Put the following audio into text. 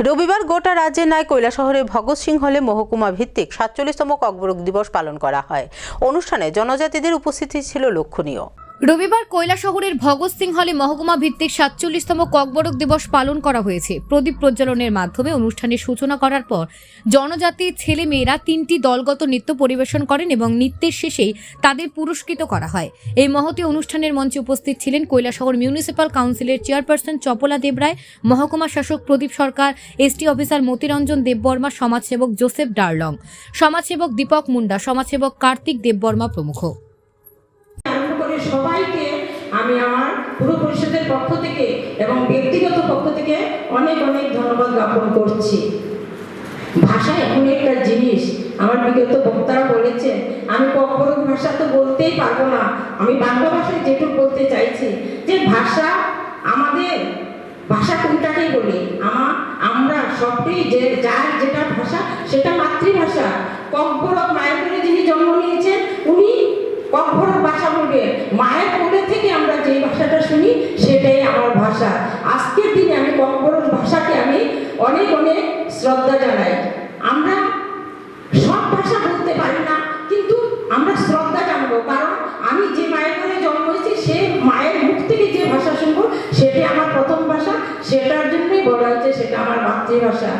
রবিবার গোটা রাজ্যের নয় কৈলাসহরে ভগৎ সিং হলে মহকুমা ভিত্তিক সাতচল্লিশতম ককবরক দিবস পালন করা হয়। অনুষ্ঠানে জনজাতিদের উপস্থিতি ছিল লক্ষণীয়। রবিবার কৈলাসহরের ভগৎ সিং হলে মহকুমা ভিত্তিক সাতচল্লিশতম ককবরক দিবস পালন করা হয়েছে। প্রদীপ প্রজ্বলনের মাধ্যমে অনুষ্ঠানের সূচনা করার পর জনজাতির ছেলে মেয়েরা তিনটি দলগত নৃত্য পরিবেশন করেন এবং নৃত্যের শেষেই তাদের পুরস্কৃত করা হয়। এই মহতি অনুষ্ঠানের মঞ্চে উপস্থিত ছিলেন কৈলাসহর মিউনিসিপ্যাল কাউন্সিলের চেয়ারপারসন চপলা দেবরায় মহকুমা শাসক প্রদীপ সরকার এসটি অফিসার মতিরঞ্জন দেববর্মা সমাজসেবক জোসেফ ডার্লং, সমাজসেবক দীপক মুন্ডা, সমাজসেবক কার্তিক দেববর্মা প্রমুখ। সবাইকে আমি আমার পুরো পরিষদের পক্ষ থেকে এবং ব্যক্তিগত পক্ষ থেকে অনেক অনেক ধন্যবাদ জ্ঞাপন করছি। ভাষা এমন একটা জিনিস। আমার বিগত বক্তারা বলেছেন, আমি কখনো ভাষা তো বলতেই পারব না। আমি বাংলা ভাষায় যেটুকু বলতে চাইছি যে ভাষা আমাদের, ভাষা কোনটাকেই বলি? আমা, আমরা সবটাই যে, যার যেটা ভাষা, সেটা মাতৃভাষা। কম্পরক মায়ের কোলে যিনি জন্ম নিয়েছেন উনি কম্পরক ভাষা বলবে? মায়ের কোলে থেকে আমরা যে ভাষাটা শুনি, সেটাই আমার ভাষা। আজকের দিনে আমি কম্পরক ভাষাকে আমি অনেক অনেক শ্রদ্ধা জানাই। আমরা সব ভাষা বলতে পারি না, কিন্তু আমরা শ্রদ্ধা জানব। কারণ আমি যে মায়ের ঘরে জন্ম হয়েছি, সে মায়ের মুখ থেকে যে ভাষা শুনব, সেটাই আমার প্রথম ভাষা। সেটার জন্যই বলা হয়েছে সেটা আমার মাতৃভাষা।